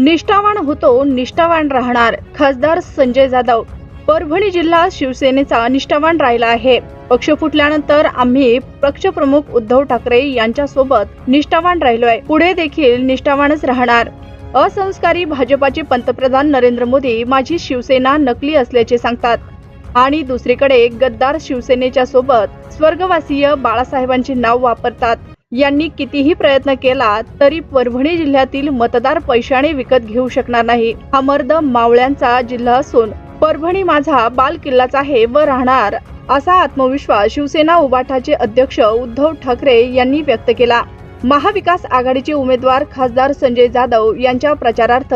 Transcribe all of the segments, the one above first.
निष्ठावान होतो निष्ठावान राहणार खासदार संजय जाधव. परभणी जिल्हा शिवसेनेचा निष्ठावान राहिला आहे. पक्ष फुटल्यानंतर आम्ही पक्षप्रमुख उद्धव ठाकरे यांच्या सोबत निष्ठावान राहिलोय. पुढे देखील निष्ठावानच राहणार. असंस्कारी भाजपाचे पंतप्रधान नरेंद्र मोदी माझी शिवसेना नकली असल्याचे सांगतात. आणि दुसरीकडे गद्दार शिवसेनेच्या सोबत स्वर्गवासीय बाळासाहेबांचे नाव वापरतात. यांनी कितीही प्रयत्न केला तरी परभणी जिल्ह्यातील मतदार पैशाने विकत घेऊ शकणार नाही. हा मर्द मावळ्यांचा जिल्हा असून परभणी माझा बाल किल्लाच आहे व राहणार असा आत्मविश्वास शिवसेना उबाठाचे अध्यक्ष उद्धव ठाकरे यांनी व्यक्त केला. महाविकास आघाडीचे उमेदवार खासदार संजय जाधव यांच्या प्रचारार्थ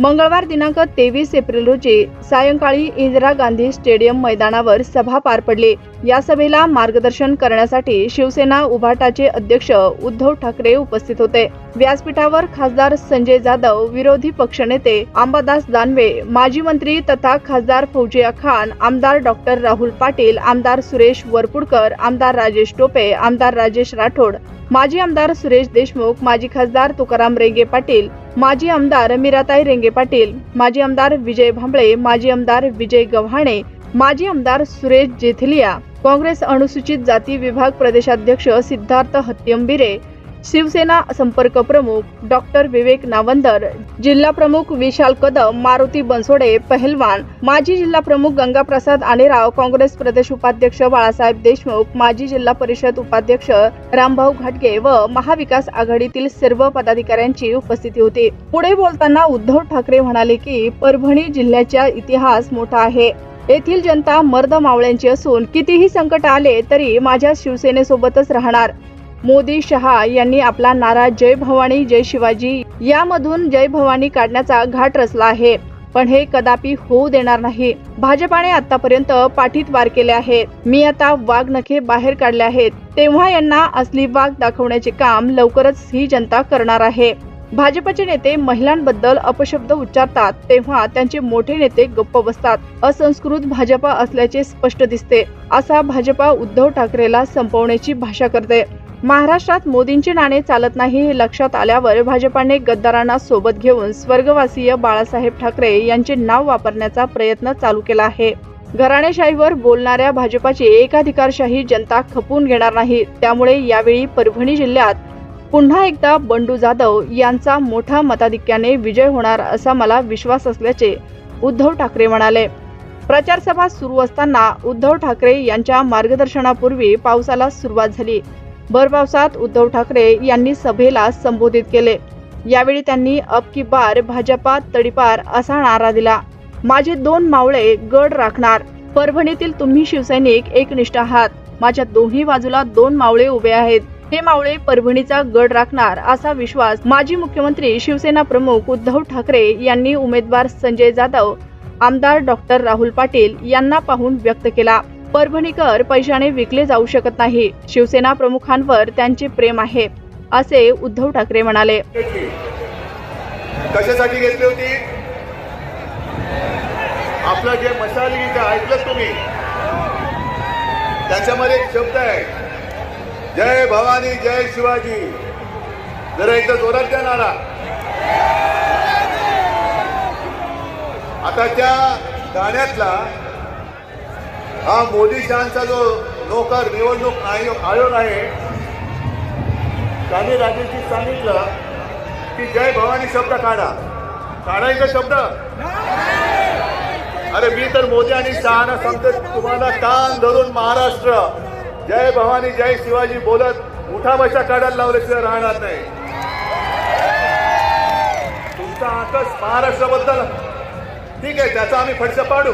मंगळवार दिनांक तेवीस एप्रिल रोजी सायंकाळी इंदिरा गांधी स्टेडियम मैदानावर सभा पार पडली. या सभेला मार्गदर्शन करण्यासाठी शिवसेना उभाटाचे अध्यक्ष उद्धव ठाकरे उपस्थित होते. व्यासपीठावर खासदार संजय जाधव विरोधी पक्षनेते अंबादास दानवे माजी मंत्री तथा खासदार फौजिया खान आमदार डॉक्टर राहुल पाटील आमदार सुरेश वरपुडकर आमदार राजेश टोपे आमदार राजेश राठोड माजी आमदार सुरेश देशमुख माजी खासदार तुकाराम रेंगे पाटील माजी आमदार मीराताई रेंगे पाटील माजी आमदार विजय भांबळे माजी आमदार विजय गव्हाणे माजी आमदार सुरेश जेथलिया काँग्रेस अनुसूचित जाती विभाग प्रदेशाध्यक्ष सिद्धार्थ हत्यंबिरे शिवसेना संपर्क प्रमुख डॉक्टर विवेक नावंदर जिल्हा प्रमुख विशाल कदम मारुती बनसोडे पहलवान माजी जिल्हा प्रमुख गंगाप्रसाद आणेराव काँग्रेस प्रदेश उपाध्यक्ष बाळासाहेब देशमुख माजी जिल्हा परिषद उपाध्यक्ष रामभाऊ घाटगे व महाविकास आघाडीतील सर्व पदाधिकाऱ्यांची उपस्थिती होती. पुढे बोलताना उद्धव ठाकरे म्हणाले की परभणी जिल्ह्याचा इतिहास मोठा आहे. येथील जनता मर्द मावळ्यांची असून कितीही संकट आले तरी माझ्या शिवसेनेसोबतच राहणार. मोदी शहा यांनी आपला नारा जय भवानी जय शिवाजी यामधून जय भवानी काढण्याचा घाट रचला आहे. पण हे कदापि होऊ देणार नाही. भाजपाने आतापर्यंत पाठीत वार केले आहेत मी आता वाघ नखे बाहेर काढले आहेत. तेव्हा यांना असली वाघ दाखवण्याचे काम लवकरच ही जनता करणार आहे. भाजपचे नेते महिलांबद्दल अपशब्द उच्चारतात तेव्हा त्यांचे मोठे नेते गप्प बसतात. असंस्कृत भाजपा असल्याचे स्पष्ट दिसते असा भाजपा उद्धव ठाकरेला संपवण्याची भाषा करते. महाराष्ट्रात मोदींचे नाणे चालत नाही हे लक्षात आल्यावर भाजपाने गद्दारांना सोबत घेऊन स्वर्गवासीय बाळासाहेब ठाकरे यांचे नाव वापरण्याचा प्रयत्न चालू केला आहे. घराणेशाहीवर बोलणाऱ्या भाजपाची एकाधिकारशाही जनता खपून घेणार नाही. त्यामुळे यावेळी परभणी जिल्ह्यात पुन्हा एकदा बंडू जाधव यांचा मोठा मताधिक्याने विजय होणार असा मला विश्वास असल्याचे उद्धव ठाकरे म्हणाले. प्रचारसभा सुरू असताना उद्धव ठाकरे यांच्या मार्गदर्शनापूर्वी पावसाला सुरुवात झाली. भर पावसात उद्धव ठाकरे यांनी सभेला संबोधित केले. यावेळी त्यांनी अब की बार भाजपा तडीपार असा नारा दिला. माझे दोन मावळे गड राखणार. परभणीतील तुम्ही शिवसैनिक एकनिष्ठ आहात. माझ्या दोन्ही बाजूला दोन मावळे उभे आहेत. हे मावळे परभणीचा गड राखणार असा विश्वास माजी मुख्यमंत्री शिवसेना प्रमुख उद्धव ठाकरे यांनी उमेदवार संजय जाधव आमदार डॉक्टर राहुल पाटील यांना पाहून व्यक्त केला. परभणीकर पैशाने विकले जाऊ शकत नाही. शिवसेना प्रमुखांवर त्यांचे प्रेम आहे असे उद्धव ठाकरे म्हणाले. कशासाठी घेतली होती? आपलं जे मसाल ऐकलं तुम्ही? त्याच्यामध्ये एक शब्द आहे. जय भवानी जय शिवाजी. जरा एकदा जोरात द्या नारा. आता त्या गाण्यातला हा मोदी शहांचा जो नोकर निवडणूक आयोग आयोग आहे त्याने राजेशजी सांगितलं की जय भवानी शब्द काढा. काढायचा शब्द? अरे मी तर मोदी आणि शहाना सांगतो तुम्हाला कान धरून महाराष्ट्र. जय भवानी जय शिवाजी बोलत मोठा बशा काढायला लावल्याशिवाय राहणार नाही. तुमचा आकस महाराष्ट्राबद्दल. ठीक आहे त्याचा आम्ही फडशा पाडू.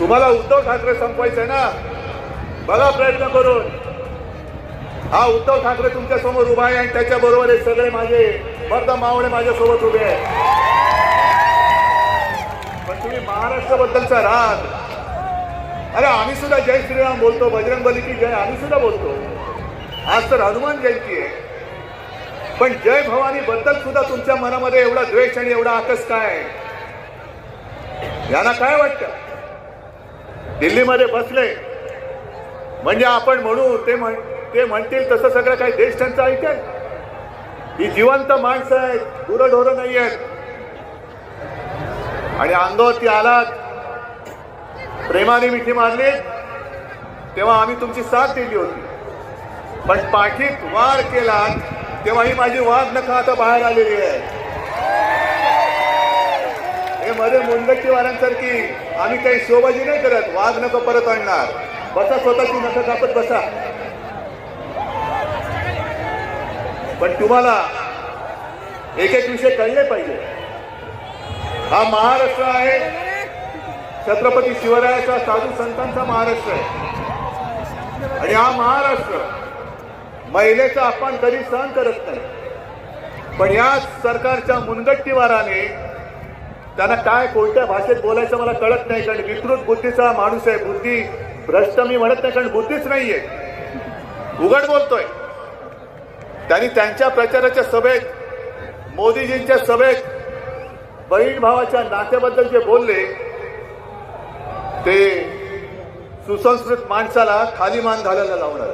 तुम्हाला उद्धव ठाकरे संपवायचं आहे ना? बघा प्रयत्न करून. हा उद्धव ठाकरे तुमच्यासमोर उभा आहे आणि त्याच्या बरोबर हे सगळे माझे मर्द मावळे माझ्यासोबत उभे आहेत. पण तुम्ही महाराष्ट्राबद्दलचा राग. अरे आम्ही सुद्धा जय श्रीराम बोलतो बजरंग बली की जय आम्ही सुद्धा बोलतो. आज तर हनुमान जयंती आहे. पण जय भवानी बद्दल सुद्धा तुमच्या मनामध्ये एवढा द्वेष आणि एवढा आकस काय? आहे? यांना काय वाटतं? दिल्लीमध्ये बसले. म्हणजे आपण म्हणू ते म्हण ते म्हणतील तसं सगळं काही देश त्यांचं ऐकेल ही जिवंत माणसं आहेत गुरढोरं नाही आहेत. आणि अंगावरती आलात. प्रेमाने मिठी मारली. तेव्हा आम्ही तुमची साथ दिली होती. पण पाठीत वार केला तेव्हा ही माझी वाद नका आता बाहेर आलेली आहे. हे मध्ये मुंडकीवारांसारखी आम्ही काही शोभाजी नाही करत. वाघ नको परत आणणार. बसा स्वतःची नखं कापत बसा. पण तुम्हाला एक एक विषय कळले पाहिजे. हा महाराष्ट्र आहे. छत्रपती शिवरायाचा साधू संतांचा महाराष्ट्र आहे. आणि हा महाराष्ट्र महिलेचा अपमान कधी सहन करत नाही. पण या सरकारच्या मुनगट्टीवाराने त्यांना काय कोणत्या भाषेत बोलायचं मला कळत नाही कारण विकृत बुद्धीचा माणूस आहे. बुद्धी भ्रष्ट मी म्हणत नाही कारण बुद्धीच नाहीये. उघड बोलतोय. त्यांनी त्यांच्या प्रचाराच्या सभेत मोदीजींच्या सभेत बहीण भावाच्या नात्याबद्दल जे बोलले ते सुसंस्कृत माणसाला खाली मान घालायला लावणार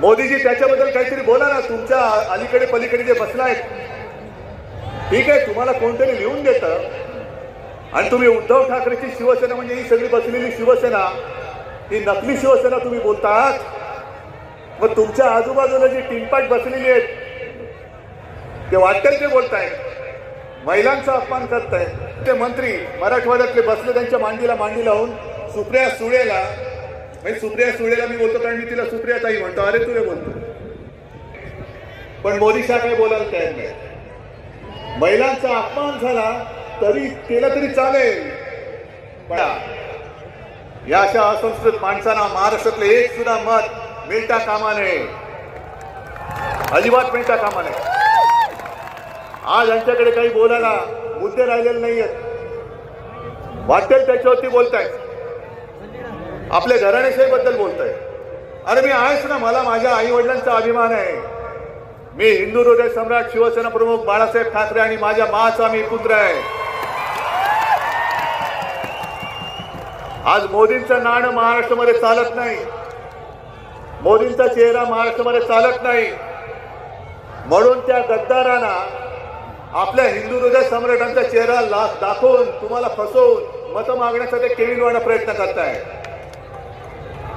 मोदीजी त्याच्याबद्दल काहीतरी बोला ना तुमच्या अलीकडे पलीकडे जे बसला आहेत ठीक आहे तुम्हाला कोणतरी लिहून देतं. आणि तुम्ही उद्धव ठाकरेची शिवसेना म्हणजे ही सगळी बसलेली शिवसेना ही नकली शिवसेना तुम्ही बोलतात. मग तुमच्या आजूबाजूला जी टिंपाट बसलेली आहेत ते वाटेल ते बोलतायत. महिलांचा अपमान करतायत. ते मंत्री मराठवाड्यातले बसले त्यांच्या मांडीला मांडी लावून सुप्रिया सुळेला म्हणजे सुप्रिया सुळेला मी बोलतो कारण मी तिला सुप्रिया ताई म्हणतो. अरे तुले बोलतो. पण मोदी साहेब बोलायला तयार नाही. महिलांचा अपमान झाला तरी केलं तरी चालेल. या अशा असंस्कृत माणसांना महाराष्ट्रातले एक सुद्धा मत मिळता कामा नये. अजिबात मिळता कामा नये. आज यांच्याकडे काही बोलायला मुद्दे राहिलेले नाही आहेत वाटेल त्याच्यावरती बोलतायत. आपल्या घराणेशाही बद्दल बोलताय अरे मी आहे सुद्धा मला माझ्या आई वडिलांचा अभिमान आहे. मी हिंदू हृदय सम्राट शिवसेना प्रमुख बाळासाहेब ठाकरे आणि माझ्या माचा मी पुत्र आहे. आज मोदींचं नाणं महाराष्ट्रामध्ये चालत नाही. मोदींचा चेहरा महाराष्ट्रामध्ये चालत नाही. म्हणून त्या गद्दारांना आपल्या हिंदू हृदय सम्राटांचा चेहरा दाखवून तुम्हाला फसवून मतं मागण्यासाठी केविलवाना प्रयत्न करताय.